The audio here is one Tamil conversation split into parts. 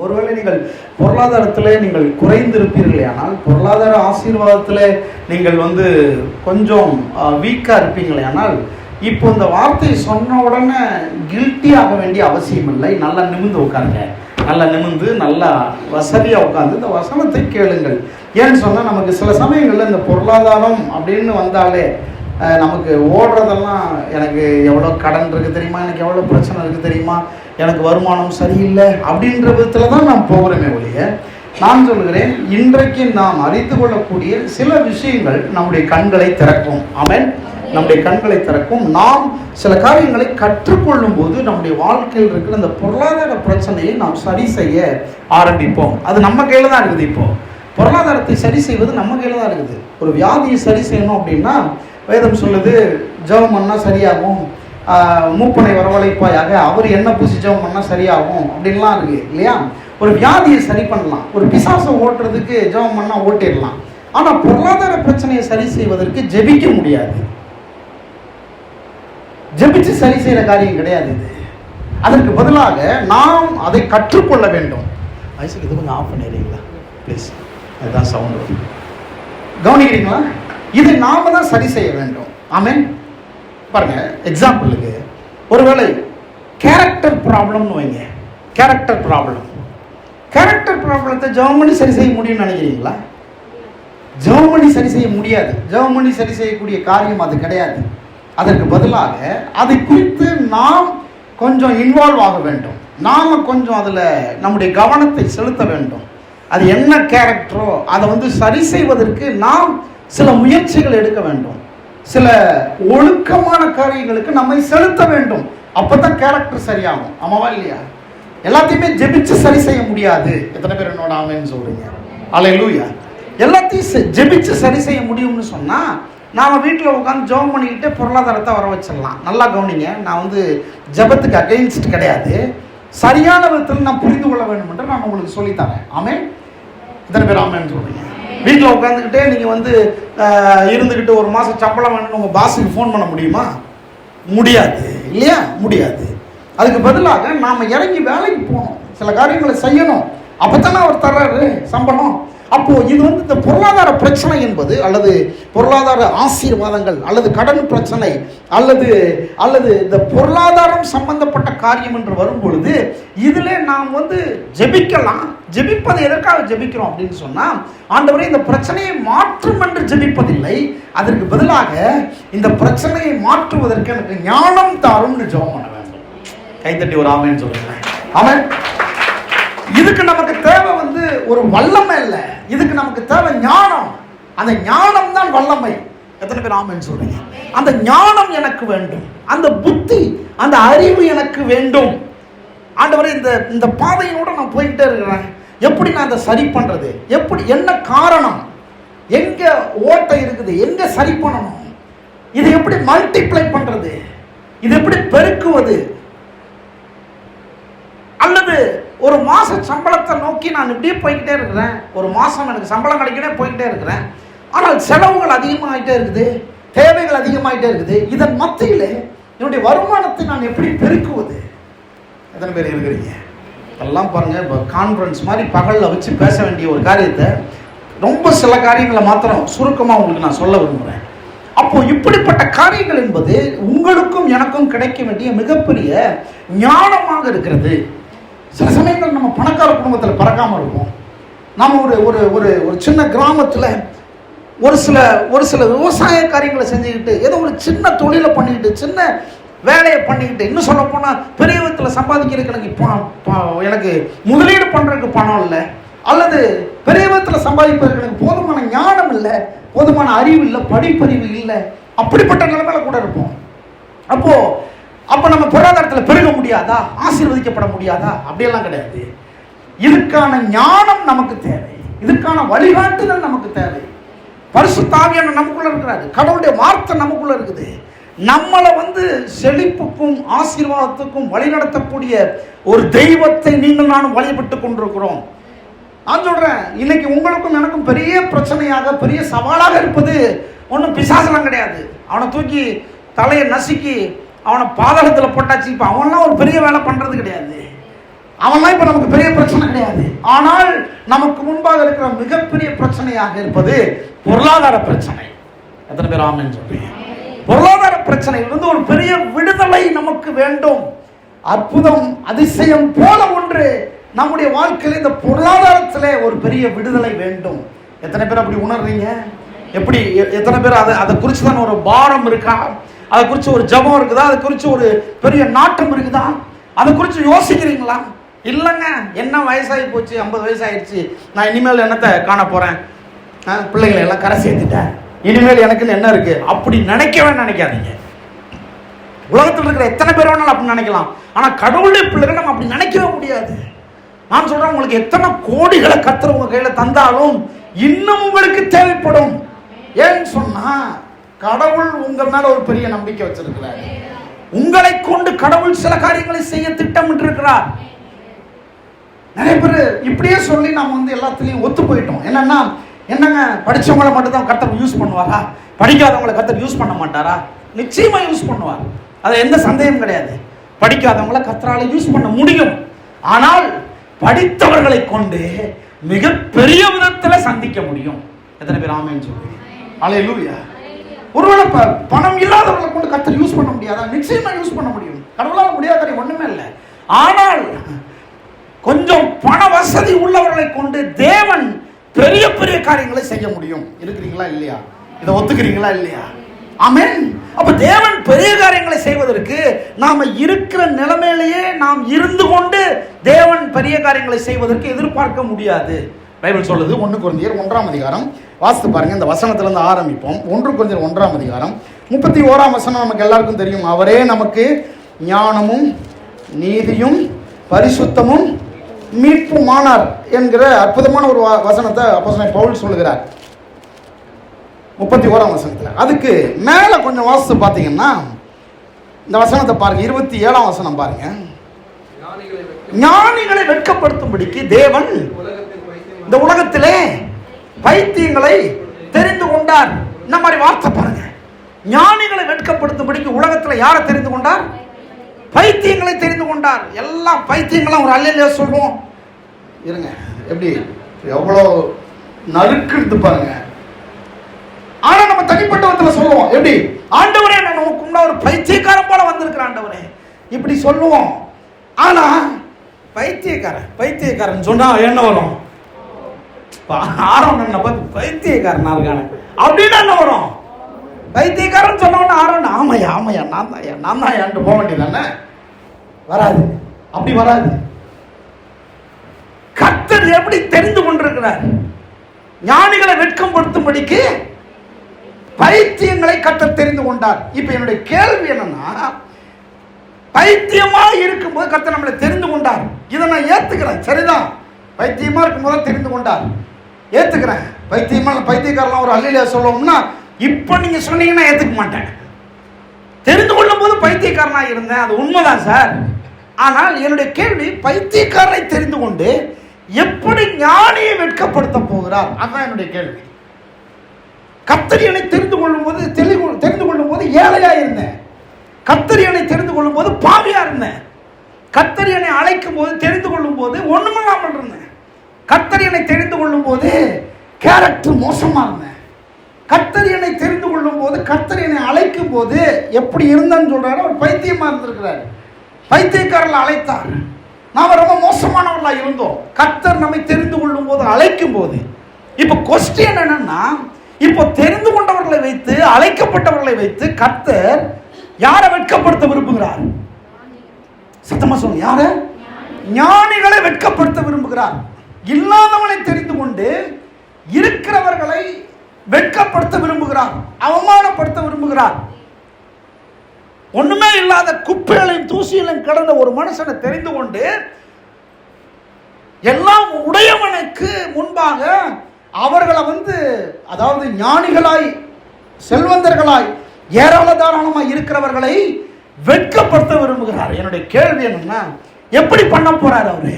ஒருவேளை நீங்கள் பொருளாதாரத்தில் நீங்கள் குறைந்திருப்பீர்களே ஆனால் பொருளாதார ஆசீர்வாதத்தில் நீங்கள் வந்து கொஞ்சம் வீக்காக இருப்பீங்களே ஆனால் இப்போ இந்த வார்த்தையை சொன்ன உடனே கில்ட்டி ஆக வேண்டிய அவசியம் இல்லை. நல்லா நிமிந்து உட்காருங்க. நல்லா நிமிந்து நல்லா வசதியாக உட்காந்து இந்த வசனத்தை கேளுங்கள். ஏன்னு சொன்னால் நமக்கு சில சமயங்களில் இந்த பொருளாதாரம் அப்படின்னு வந்தாலே நமக்கு ஓடுறதெல்லாம் எனக்கு எவ்வளோ கடன் இருக்குது தெரியுமா? எனக்கு எவ்வளோ பிரச்சனை இருக்குது தெரியுமா? எனக்கு வருமானம் சரியில்லை அப்படின்ற விதத்தில் தான் நாம் போகிறோமே ஒழிய நான் சொல்கிறேன் இன்றைக்கு நாம் அறிந்து கொள்ளக்கூடிய சில விஷயங்கள் நம்முடைய கண்களை திறக்கும். ஆமென். நம்முடைய கண்களை திறக்கும். நாம் சில காரியங்களை கற்றுக்கொள்ளும் போது நம்முடைய வாழ்க்கையில் இருக்கிற அந்த பொருளாதார பிரச்சனையை நாம் சரி செய்ய ஆரம்பிப்போம். அது நம்ம கையில் தான் இருக்குது இப்போ. பொருளாதாரத்தை சரி செய்வது நம்ம கையில் தான் இருக்குது. ஒரு வியாதியை சரி செய்யணும் அப்படின்னா வேதம் சொல்லுது ஜெபம் பண்ணால் சரியாகும். மூப்பனை வரவழைப்பாயாக. அவர் என்ன பூசி ஜெபம் பண்ணால் சரியாகும். அப்படின்லாம் இருக்கு இல்லையா? ஒரு வியாதியை சரி பண்ணலாம். ஒரு பிசாசை ஓட்டுறதுக்கு ஜெபம் பண்ணால் ஓட்டிடலாம். ஆனால் பொருளாதார பிரச்சனையை சரி செய்வதற்கு ஜெபிக்க முடியாது. ஜெபிச்சு சரி செய்கிற காரியம் கிடையாது இது. அதற்கு பதிலாக நாம் அதை கற்றுக்கொள்ள வேண்டும். வயசுக்கு இது கொஞ்சம் ஆஃப் பண்ணிடுறீங்களா? ப்ளீஸ் அதுதான் சவுண்ட் கவனிக்கிறீங்களா? இதை நாம் தான் சரி செய்ய வேண்டும். ஆமென் பாருங்க எக்ஸாம்பிளுக்கு ஒருவேளை கேரக்டர் ப்ராப்ளம்னு வைங்க. கேரக்டர் ப்ராப்ளம் கேரக்டர் ப்ராப்ளத்தை ஜெர்மனி பண்ணி சரி செய்ய முடியும்னு நினைக்கிறீங்களா? ஜெர்மனி பண்ணி சரி செய்ய முடியாது. ஜெர்மனி பண்ணி சரி செய்யக்கூடிய காரியம் அது கிடையாது. அதற்கு பதிலாக அதை குறித்து நாம் கொஞ்சம் இன்வால்வ் ஆக வேண்டும். நாம் கொஞ்சம் அதில் நம்முடைய கவனத்தை செலுத்த வேண்டும். அது என்ன கேரக்டரோ அதை வந்து சரி செய்வதற்கு நாம் சில முயற்சிகள் எடுக்க வேண்டும். சில ஒழுக்கமான காரியங்களுக்கு நம்மை செலுத்த வேண்டும். அப்பதான் கேரக்டர் சரியாகும். ஆமாவா இல்லையா? எல்லாத்தையுமே ஜெபிச்சு சரி செய்ய முடியாது. எத்தனை பேர் என்னோட ஆமைன்னு சொல்றீங்க? லூயா எல்லாத்தையும் செ- ஜெபிச்சு சரி செய்ய முடியும்னு சொன்னா நாம் வீட்டில் உட்காந்து ஜெபம் பண்ணிக்கிட்டு பொருளாதாரத்தை வர வச்சிடலாம். நல்லா கவனிங்க நான் வந்து ஜெபத்துக்கு அகெயின்ஸ்ட் கிடையாது. சரியான விதத்தில் நான் புரிந்து கொள்ள வேண்டும் என்று நான் உங்களுக்கு சொல்லித்தரேன் ஆமே இத்தனை பேர் ஆமேன்னு சொல்றீங்க? வீட்டில் உட்காந்துக்கிட்டே நீங்கள் வந்து இருந்துக்கிட்டு ஒரு மாதம் சம்பளம் வேணும்னு உங்கள் பாஸுக்கு ஃபோன் பண்ண முடியுமா? முடியாது. இல்லையா? முடியாது. அதுக்கு பதிலாக நாம் இறங்கி வேலைக்கு போகணும். சில காரியங்களை செய்யணும். அப்போ தானே அவர் தர்றாரு சம்பளம். அப்போது இது வந்து இந்த பொருளாதார பிரச்சனை என்பது அல்லது பொருளாதார ஆசீர்வாதங்கள் அல்லது கடன் பிரச்சனை அல்லது அல்லது இந்த பொருளாதாரம் சம்பந்தப்பட்ட காரியம் என்று வரும் பொழுது இதில் நாம் வந்து ஜெபிக்கலாம். ஜெபிப்பது எதற்காக ஜெபிக்கிறோம் அப்படின்னு சொன்னால் ஆண்டவரே இந்த பிரச்சனையை மாற்றும் என்று ஜெபிப்பதில்லை. அதற்கு பதிலாக இந்த பிரச்சனையை மாற்றுவதற்கு எனக்கு ஞானம் தாரும்னு ஜெபம் பண்ண வேண்டும். கைத்தட்டி ஒரு ஆமைன்னு சொல்லுங்க. அவன் இதுக்கு நமக்கு தேவை வந்து ஒரு வல்லமை இல்லை. இதுக்கு நமக்கு தேவை ஞானம். அந்த ஞானம் தான் வல்லமை. எத்தனை பேர் ஆமைன்னு சொல்றீங்க? அந்த ஞானம் எனக்கு வேண்டும். அந்த புத்தி அந்த அறிவு எனக்கு வேண்டும். ஆண்டவரை இந்த இந்த பாதையினோட நான் போயிட்டே இருக்கிறேன். எப்படி நான் அதை சரி பண்ணுறது எப்படி என்ன காரணம்? எங்கே ஓட்டை இருக்குது? எங்கே சரி பண்ணணும்? இது எப்படி மல்டிப்ளை பண்ணுறது இது எப்படி பெருக்குவது? அல்லது ஒரு மாத சம்பளத்தை நோக்கி நான் இப்படியே போய்கிட்டே இருக்கிறேன். ஒரு மாதம் எனக்கு சம்பளம் கிடைக்கிட்டே போய்கிட்டே இருக்கிறேன். ஆனால் செலவுகள் அதிகமாகிட்டே இருக்குது. தேவைகள் அதிகமாகிட்டே இருக்குது. இதன் மத்தியில் என்னுடைய வருமானத்தை நான் எப்படி பெருக்குவது? எத்தனை பேர் இருக்கிறீங்க? எல்லாம் பாருங்கள் இப்போ கான்ஃபரன்ஸ் மாதிரி பகலில் வச்சு பேச வேண்டிய ஒரு காரியத்தை ரொம்ப சில காரியங்களை மாத்திரம் சுருக்கமாக உங்களுக்கு நான் சொல்ல விரும்புகிறேன் அப்போ இப்படிப்பட்ட காரியங்கள் என்பது உங்களுக்கும் எனக்கும் கிடைக்க வேண்டிய மிகப்பெரிய ஞானமாக இருக்கிறது. சில சமயங்கள் நம்ம பணக்கார குடும்பத்தில் பறக்காமல் இருப்போம். நம்ம ஒரு ஒரு ஒரு ஒரு சின்ன கிராமத்தில் ஒரு சில ஒரு சில விவசாய காரியங்களை செஞ்சுக்கிட்டு ஏதோ ஒரு சின்ன தொழிலை பண்ணிக்கிட்டு சின்ன வேலையை பண்ணிக்கிட்டு இன்னும் சொல்ல போனால் பெரிய விதத்தில் சம்பாதிக்கிறதுக்கு எனக்கு பணம் எனக்கு முதலீடு பண்ணுறதுக்கு பணம் இல்லை. அல்லது பெரிய விதத்தில் சம்பாதிப்பதற்கு எனக்கு போதுமான ஞானம் இல்லை போதுமான அறிவு இல்லை படிப்பறிவு இல்லை. அப்படிப்பட்ட நிலைமையில கூட இருப்போம். அப்போ அப்போ நம்ம பொருளாதாரத்தில் பெருக முடியாதா? ஆசீர்வதிக்கப்பட முடியாதா? அப்படியெல்லாம் கிடையாது. இதுக்கான ஞானம் நமக்கு தேவை. இதுக்கான வழிகாட்டுதல் நமக்கு தேவை. பரிசுத்தாவியான நமக்குள்ள இருக்கிறாரு. கடவுளுடைய வார்த்தை நமக்குள்ள இருக்குது. நம்மளை வந்து செழிப்புக்கும் ஆசீர்வாதத்துக்கும் வழிநடத்தக்கூடிய ஒரு தெய்வத்தை நீங்கள் நானும் வழிபட்டு கொண்டிருக்கிறோம். நான் சொல்கிறேன் இன்னைக்கு உங்களுக்கும் எனக்கும் பெரிய பிரச்சனையாக பெரிய சவாலாக இருப்பது ஒன்றும் பிசாசெல்லாம் கிடையாது. அவனை தூக்கி தலையை நசுக்கி அவனை பாதகத்தில் போட்டாச்சு. இப்போ அவன்லாம் ஒரு பெரிய வேலை பண்ணுறது கிடையாது. அவன்லாம் இப்போ நமக்கு பெரிய பிரச்சனை கிடையாது. ஆனால் நமக்கு முன்பாக இருக்கிற மிகப்பெரிய பிரச்சனையாக இருப்பது பொருளாதார பிரச்சனை. எத்தனை பேர் ஆமென்னு சொல்றீங்க? பொருளாதார பிரச்சனையிலிருந்து ஒரு பெரிய விடுதலை நமக்கு வேண்டும். அற்புதம் அதிசயம் போல ஒன்று நம்முடைய வாழ்க்கையில் இந்த பொருளாதாரத்தில் ஒரு பெரிய விடுதலை வேண்டும். எத்தனை பேர் அப்படி உணர்றீங்க? எப்படி எத்தனை பேர் அதை அதை குறித்து தான் ஒரு பாரம் இருக்கா? அதை குறித்து ஒரு ஜபம் இருக்குதா? அதை குறித்து ஒரு பெரிய நாட்டம் இருக்குதா? அதை குறித்து யோசிக்கிறீங்களா? இல்லைங்க. என்ன வயசாகி போச்சு? ஐம்பது வயசாயிருச்சு நான் இனிமேல் என்னத்தை காண போகிறேன் பிள்ளைகளை எல்லாம் கரை சேர்த்துட்டேன். இனிமேல் எனக்குன்னு என்ன இருக்கு? அப்படி நினைக்கவே நினைக்காதீங்க. உலகத்தில் இருக்கிற எத்தனை பேர் வேணாலும் அப்படி நினைக்கலாம். ஆனால் கடவுளுடைய பிள்ளைகள் நம்ம அப்படி நினைக்கவே முடியாது. நான் சொல்றேன் உங்களுக்கு எத்தனை கோடிகளை கத்துற உங்க கையில தந்தாலும் இன்னும் உங்களுக்கு தேவைப்படும். ஏன்னு சொன்னா கடவுள் உங்க மேல ஒரு பெரிய நம்பிக்கை வச்சிருக்கிறார். உங்களை கொண்டு கடவுள் சில காரியங்களை செய்ய திட்டமிட்டு இருக்கிறார் நிறைய பேர் இப்படியே சொல்லி நம்ம வந்து எல்லாத்துலேயும் ஒத்து போயிட்டோம். என்னன்னா என்னங்க படிச்சவங்கள மட்டும் தான் கர்த்தர் யூஸ் பண்ணுவாரா? படிக்காதவங்களை கர்த்தர் யூஸ் பண்ண மாட்டாரா? நிச்சயமா யூஸ் பண்ணுவார். அது எந்த சந்தேகம் கிடையாது. படிக்காதவங்கள கர்த்தரால யூஸ் பண்ண முடியும். ஆனால் படித்தவர்களை கொண்டு மிக பெரிய விதத்துல சந்திக்க முடியும். எத்தனை பேர் ஆமேன்னு சொல்றீங்க அலையலூயா ஒருவேளை ப பணம் இல்லாதவர்களை கொண்டு கர்த்தர் யூஸ் பண்ண முடியாதா? நிச்சயமா யூஸ் பண்ண முடியும். கடவுளால முடியாத ஒண்ணுமே இல்லை. ஆனால் கொஞ்சம் பண வசதி உள்ளவர்களை கொண்டு தேவன் பெரிய பெரிய காரியங்களை செய்ய முடியும். இருக்கிறீங்களா இல்லையா? இதை ஒத்துக்கிறீங்களா இல்லையா? ஆமென். அப்ப தேவன் பெரிய காரியங்களை செய்வதற்கு நாம இருக்கிற நிலைமையிலேயே நாம் இருந்து கொண்டு தேவன் பெரிய காரியங்களை செய்வதற்கு எதிர்பார்க்க முடியாது. பைபிள் சொல்லுது ஒன்று குழந்தையர் ஒன்றாம் அதிகாரம். வாசித்து பாருங்க இந்த வசனத்துல இருந்து ஆரம்பிப்போம். ஒன்று குழந்தையர் ஒன்றாம் அதிகாரம். முப்பத்தி ஓராம் வசனம் நமக்கு எல்லாருக்கும் தெரியும். அவரே நமக்கு ஞானமும் நீதியும் பரிசுத்தமும் மீட்புமானார் என்கிற அற்புதமான ஒரு வசனத்தை அப்போ பவுல் சொல்லுகிறார். முப்பத்தி ஓராம் வசனத்தில். அதுக்கு மேலே கொஞ்சம் வாசித்து பார்த்தீங்கன்னா இந்த வசனத்தை பாருங்க இருபத்தி ஏழாம் வசனம் பாருங்க. ஞானிகளை வெட்கப்படுத்தும்படிக்கு தேவன் இந்த உலகத்திலே பைத்தியங்களை தெரிந்து கொண்டார். இந்த மாதிரி வார்த்தை பாருங்க. ஞானிகளை வெட்கப்படுத்தும்படிக்கு உலகத்தில் யாரை தெரிந்து கொண்டார்? பைத்தியங்களை தெரிந்து கொண்டார். எல்லாம் பைத்தியங்களும் ஒரு அல்லையிலே சொல்லுவோம் இருங்க எப்படி? எவ்வளோ நறுக்குன்னு பாருங்க. ஆனா நம்ம தனிப்பட்ட விதத்துல சொல்லுவோம். எப்படி? ஆண்டவரே நான் நமக்கு முன்ன ஒரு பைத்தியக்காரன் போல வந்திருக்கிற ஆண்டவரே. இப்படி சொல்லுவோம். ஆனா பைத்தியக்காரன் பைத்தியக்காரன் சொன்னா என்ன வரும்? ஆரம்பம் என்ன பார்த்து பைத்தியக்காரனா இருக்கானே அப்படின்னு என்ன வரும்? பைத்தியக்காரன் சொன்னவன ஆரோன் ஆமையா ஆமையா நான் தான் நான் தான் ஏன்ட்டு போக வேண்டியதானே வராது. அப்படி வராது. கர்த்தர் எப்படி தெரிந்து கொண்டிருக்கிறார்? ஞானிகளை வெட்கம் படுத்தும்படிக்கு பைத்தியங்களை கர்த்தர் தெரிந்து கொண்டார். இப்போ என்னுடைய கேள்வி என்னன்னா பைத்தியமாக இருக்கும்போது கர்த்தர் நம்மளை தெரிந்து கொண்டார். இதை நான் ஏற்றுக்கிறேன் சரிதான். பைத்தியமாக இருக்கும்போது தெரிந்து கொண்டார். ஏற்றுக்கிறேன் பைத்தியமாக பைத்தியக்காரலாம் ஒரு அல்லிலியா சொல்லுவோம்னா இப்போ நீங்க சொன்னீங்கன்னா ஏற்றுக்க மாட்டேன். தெரிந்து கொள்ளும் போது பைத்தியக்காரனாக இருந்தேன் அது உண்மைதான் சார். ஆனால் என்னுடைய கேள்வி பைத்தியக்காரனை தெரிந்து கொண்டு எப்படி ஞானியை வெட்கப்படுத்த போகிறார்? அதுதான் என்னுடைய கேள்வி. கத்தரியனை தெரிந்து கொள்ளும் போது தெளிவு- தெரிந்து கொள்ளும் போது ஏழையா இருந்தேன். கத்தரியனை தெரிந்து கொள்ளும் போது பாவியா இருந்தேன். கத்தரியனை அழைக்கும் போது தெரிந்து கொள்ளும் போது ஒண்ணுமில்லாமல் இருந்தேன். கத்தரியனை தெரிந்து கொள்ளும் போது கேரக்டர் மோசமா இருந்தேன். கத்தரியனை தெரிந்து கொள்ளும் போது என்னை அழைக்கும் போது எப்படி இருந்தேன்னு சொல்றாரு? அவர் பைத்தியமா இருந்திருக்கிறாரு. பைத்தியக்காரர்கள் அழைத்தார். நாம ரொம்ப மோசமானவர்களா இருந்தோம். கர்த்தர் நம்மை தெரிந்து கொள்ளும் போது அழைக்கும் போது இப்போ கொஸ்டின் என்னன்னா இப்போ தெரிந்து கொண்டவர்களை வைத்து அழைக்கப்பட்டவர்களை வைத்து கர்த்தர் யாரை வெட்கப்படுத்த விரும்புகிறார்? சத்தமா சொல்லுங்க. யார? ஞானிகளை வெட்கப்படுத்த விரும்புகிறார். இல்லாதவனை தெரிந்து கொண்டு இருக்கிறவர்களை வெட்கப்படுத்த விரும்புகிறார் அவமானப்படுத்த விரும்புகிறார். ஒண்ணுமே இல்லாத குப்பைகளையும் தூசிகளையும் கடந்த ஒரு மனுஷனை தெரிந்து கொண்டு எல்லாம் உடையவனுக்கு முன்பாக அவர்களை வந்து அதாவது ஞானிகளாய் செல்வந்தர்களாய் ஏராள தாராளமாய் இருக்கிறவர்களை வெட்கப்படுத்த விரும்புகிறார். என்னுடைய கேள்வி என்னன்னா எப்படி பண்ண போறாரு அவரு?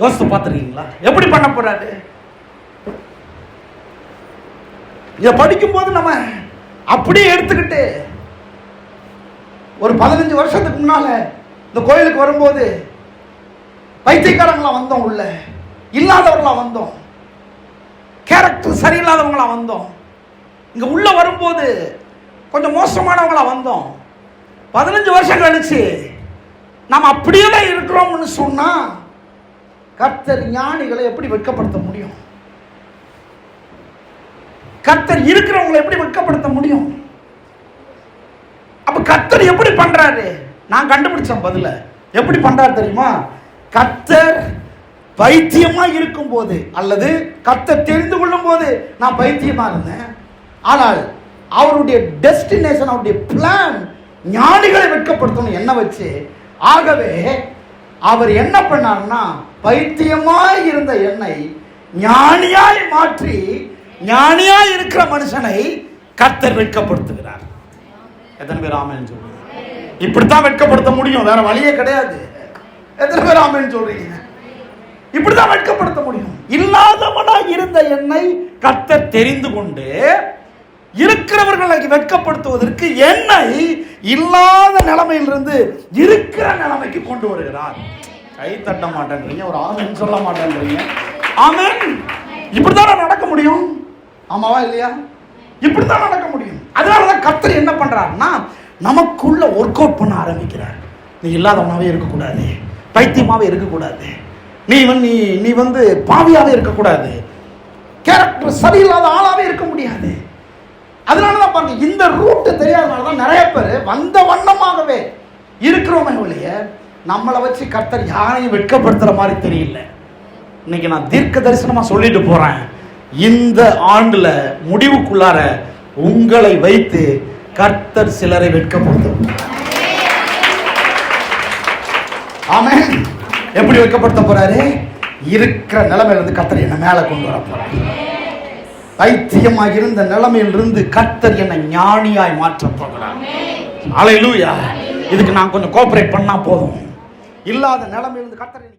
யோசித்து பார்த்துருக்கீங்களா? எப்படி பண்ண போறாரு? இதை படிக்கும்போது நம்ம அப்படியே எடுத்துக்கிட்டு ஒரு பதினஞ்சு வருஷத்துக்கு முன்னால் இந்த கோயிலுக்கு வரும்போது பைத்தியக்காரங்களாக வந்தோம் உள்ள. இல்லாதவர்களாக வந்தோம். கேரக்டர் சரியில்லாதவங்களா வந்தோம். இங்கே உள்ளே வரும்போது கொஞ்சம் மோசமானவங்களா வந்தோம். பதினஞ்சு வருஷம் கழிச்சு நாம் அப்படியே தான் இருக்கிறோம்னு சொன்னால் கர்த்தர் ஞானிகளை எப்படி வெட்கப்படுத்த முடியும்? கர்த்தர் இருக்கிறவங்களை எப்படி வெட்கப்படுத்த முடியும்? அப்ப கர்த்தர் எப்படி பண்றாரு? நான் கண்டுபிடிச்சேன் பதில. எப்படி பண்றாரு தெரியுமா? கர்த்தர் பைத்தியமா இருக்கும்போது அல்லது கர்த்தர் தெரிந்து கொள்ளும் போது நான் பைத்தியமா இருந்தேன். ஆனால் அவருடைய டெஸ்டினேஷன் அவருடைய பிளான் ஞானிகளை வெட்கப்படுத்தணும். என்ன வச்சு. ஆகவே அவர் என்ன பண்ணார்னா பைத்தியமாய் இருந்த என்னை ஞானியாய் மாற்றி ஞானியா இருக்கிற மனுஷனை கர்த்தர் வெட்கப்படுத்துகிறார். எத்தனை பேர் ஆமன் சொல்றீங்க? இப்படித்தான் வெட்கப்படுத்த முடியும் வேற வழியே கிடையாது. எத்தனை பேர் ஆமன் சொல்றீங்க? இப்படிதான் வெட்கப்படுத்த முடியும். இல்லாதவனா இருந்த என்னை கர்த்தர் தெரிந்து கொண்டு இருக்கிறவர்களை வெட்கப்படுத்துவதற்கு என்னை இல்லாத நிலைமையிலிருந்து இருக்கிற நிலைமைக்கு கொண்டு வருகிறார். கை தட்ட மாட்டேன்றீங்க ஒரு ஆமன் சொல்ல மாட்டேன்றீங்க. ஆமன். இப்படிதான் நடக்க முடியும்? ஆமாவா இல்லையா? இப்படித்தான் நடக்க முடியும். அதனால தான் கர்த்தர் என்ன பண்ணுறாருன்னா நமக்குள்ள ஒர்க் அவுட் பண்ண ஆரம்பிக்கிறார். நீ இல்லாதவனாவே இருக்கக்கூடாது. பைத்தியமாகவே இருக்கக்கூடாது. நீ வந்து நீ நீ வந்து பாவியாகவே இருக்கக்கூடாது. கேரக்டர் சரியில்லாத ஆளாகவே இருக்க முடியாது. அதனால தான் பாருங்க இந்த ரூட்டு தெரியாதனால தான் நிறைய பேர் வந்த வண்ணமாகவே இருக்கிறோமே ஒழிய நம்மளை வச்சு கர்த்தர் யாரையும் வெட்கப்படுத்துகிற மாதிரி தெரியல. இன்னைக்கு நான் தீர்க்க தரிசனமாக சொல்லிட்டு போகிறேன் இந்த ஆண்டுல முடிவுக்குள்ளார உங்களை வைத்து கர்த்தர் சிலரை வெட்கப்படுத்தும். ஆமென். எப்படி வெட்கப்படுத்த போறாரு? இருக்கிற நிலைமையில இருந்து கர்த்தர் என்ன மேல கொண்டு வர போறாரு. பைத்தியமாக இருந்த நிலைமையிலிருந்து கர்த்தர் என்னை ஞானியாய் மாற்ற போகிறார். அலையிலூயா இதுக்கு நான் கொஞ்சம் கோஆபரேட் பண்ணா போதும். இல்லாத நிலைமையிலிருந்து கர்த்தர்